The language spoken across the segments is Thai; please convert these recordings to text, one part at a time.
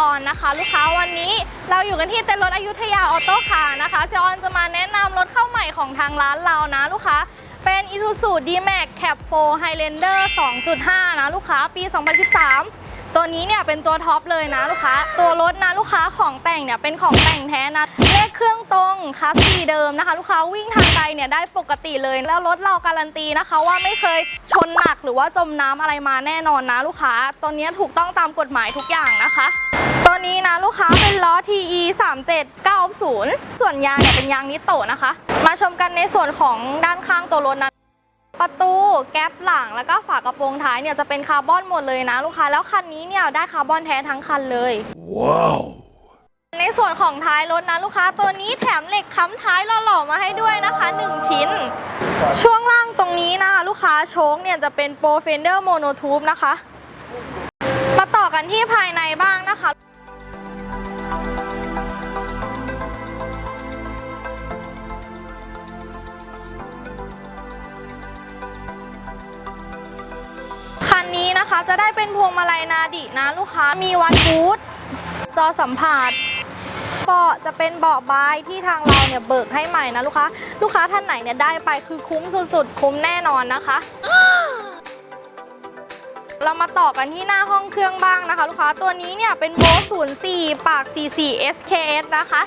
ออนนะคะ ลูกค้าวันนี้เราอยู่กันที่เต็นท์รถอยุธยาออโต้คาร์นะคะเซออนจะมาแนะนำรถเข้าใหม่ของทางร้านเรานะลูกค้าเป็น i t u s u D-Max Cap 4 Highlander 2.5 นะลูกค้าปี 2013 ตัวนี้เนี่ยเป็นตัวท็อปเลยนะลูกค้า ตัวรถนะลูกค้าของแต่งเนี่ยเป็นของแต่งแท้นะเลขเครื่องตรงคัสซีเดิมนะคะ ลูกค้าวิ่งทางไกลเนี่ยได้ปกติเลยแล้วรถเราการันตีนะคะ ว่าไม่เคยชนหนักหรือว่าจมน้ำอะไรมาแน่นอนนะลูกค้าตัวนี้ถูกต้องตามกฎหมายทุกอย่างนะคะ ตัวนี้นะลูกค้าเป็นล้อ TE 37990 ส่วนยางเนี่ยเป็นยางนิโตะนะคะ มาชมกันในส่วนของด้านข้างตัวรถนะประตูแก๊ปหลังแล้วก็ฝากระโปรงท้ายเนี่ยจะเป็นคาร์บอนหมดเลยนะลูกค้าแล้วคันนี้เนี่ยได้คาร์บอนแท้ทั้งคันเลย Wow. ในส่วนของท้ายรถนะลูกค้าตัวนี้แถมเหล็กค้ำท้ายหล่อๆมาให้ด้วยนะคะ 1 ชิ้น ช่วงล่างตรงนี้นะคะลูกค้าโชคเนี่ยจะเป็นโปรเฟนเดอร์โมโนทูบนะคะ มาต่อกันที่ภายในบ้าง นะคะคันนี้นะคะ จะได้เป็นพวงมาลัยนาดินะลูกค้ามีวัดบูทจอสัมผัสเบาะจะเป็นเบาะบายที่ทางเราเนี่ยเบิกให้ใหม่นะลูกค้า ลูกค้าท่านไหนเนี่ยได้ไปคือคุ้มสุดๆ คุ้มแน่นอนนะคะ เรามาต่อกันที่หน้าห้องเครื่องบ้างนะคะ ลูกค้าตัวนี้เนี่ยเป็นโบส04ปาก 44 SKS นะคะ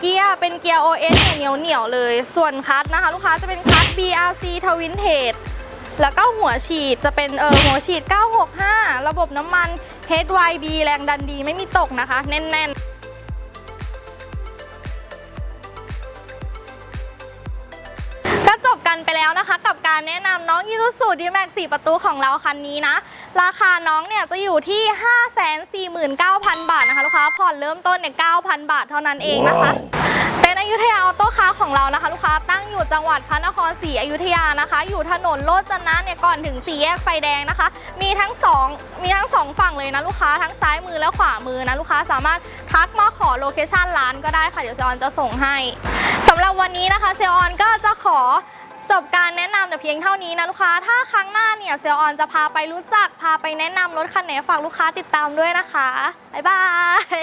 เกียร์เป็นเกียร์ OS เนี่ยเหนียวเหนียวเลย ส่วนคัสนะคะ ลูกค้าจะเป็นคัส BRC Twin t a g e แล้วก็หัวฉีดจะเป็นเออหัวฉีด 965 ระบบน้ำมัน HYB แรงดันดีไม่มีตกนะคะ แน่นๆก็จบกันไปแล้วนะคะกับการแนะนำน้องยู u สูดีแม็ก4ประตูของเราคันนี้นะ ราคาน้องเนี่ยจะอยู่ที่ 549,000 บาทนะคะลูกค้าผ่อนเริ่มต้นเนี่ย9,000 บาทเท่านั้นเองนะคะ เต็นท์อยุธยาออโต้คาของเรานะคะ ลูกค้าตั้งอยู่จังหวัดพระนครศรีอยุธยานะคะ อยู่ถนนโลจนะเนี่ยก่อนถึงสี่แยกไฟแดงนะคะ มีทั้งสองมีทั้งสองฝั่งเลยนะลูกค้าทั้งซ้ายมือและขวามือนะลูกค้าสามารถทักมาขอโลเคชั่นร้านก็ได้ค่ะเดี๋ยวเซออนจะส่งให้สำหรับวันนี้นะคะเซออนก็จะขอจบการแนะนำแต่เพียงเท่านี้นะลูกค้า ถ้าครั้งหน้าเนี่ยเซลออนจะพาไปรู้จัก พาไปแนะนำรถคันไหนฝากลูกค้าติดตามด้วยนะคะ บ๊ายบาย